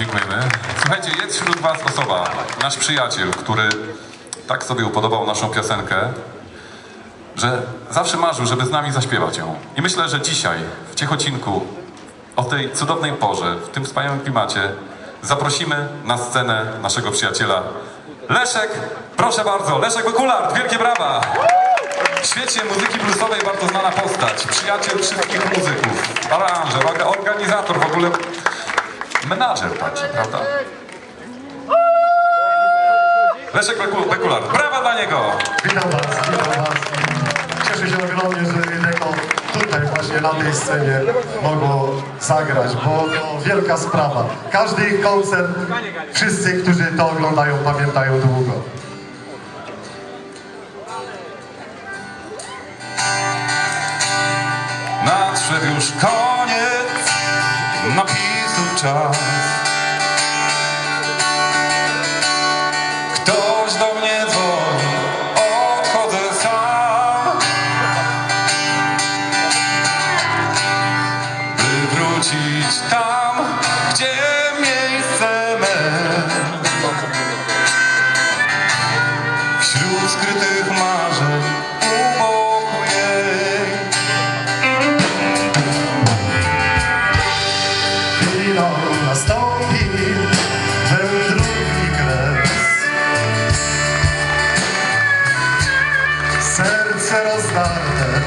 Dziękujemy. Słuchajcie, jest wśród Was osoba, nasz przyjaciel, który tak sobie upodobał naszą piosenkę, że zawsze marzył, żeby z nami zaśpiewać ją. I myślę, że dzisiaj, w Ciechocinku, o tej cudownej porze, w tym wspaniałym klimacie, zaprosimy na scenę naszego przyjaciela Leszek, proszę bardzo, Leszek Wykulart, wielkie brawa! W świecie muzyki bluesowej bardzo znana postać, przyjaciel wszystkich muzyków, aranżer, orga- organizator, w ogóle menadżer także, prawda? Leszek Wykulart, brawa dla niego! Witam Was, witam Was. Cieszę się ogromnie, że Jedeko tutaj właśnie na tej scenie mogło zagrać, bo to wielka sprawa. Każdy ich koncert, wszyscy, którzy to oglądają, pamiętają długo. Nadszedł już koniec napisu guitar ще роздати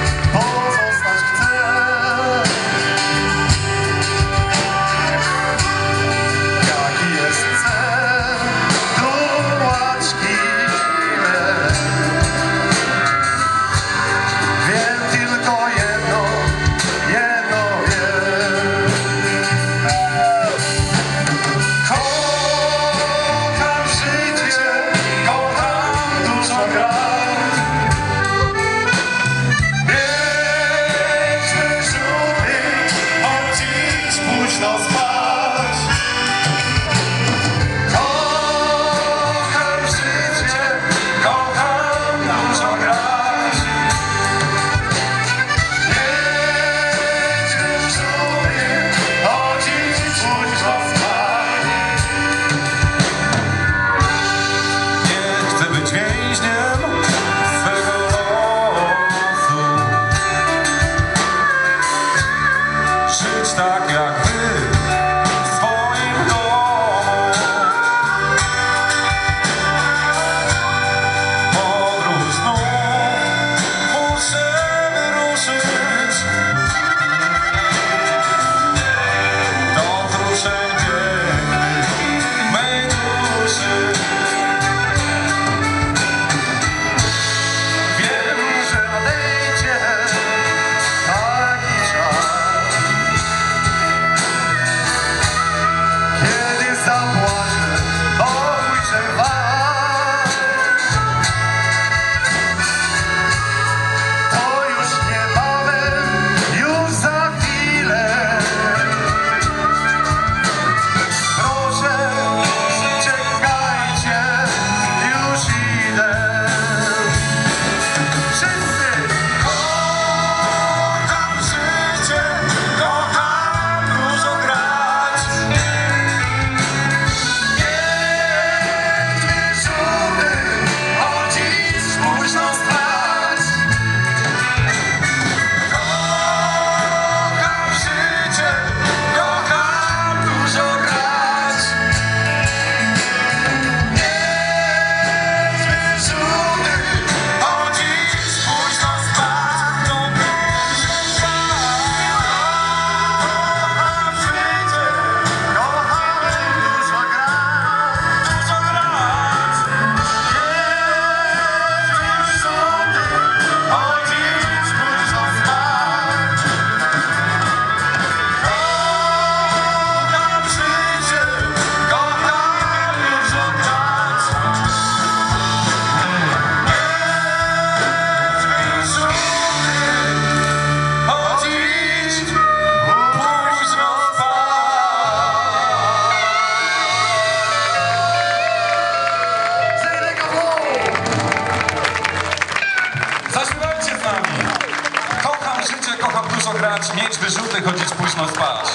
dużo grać, mieć wyrzuty, chodzić późno spać.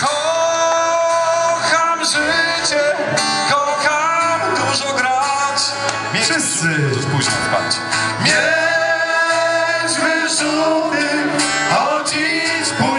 Kocham życie, kocham dużo grać. Wszyscy. Późno spać. Mieć wyrzuty, chodzić późno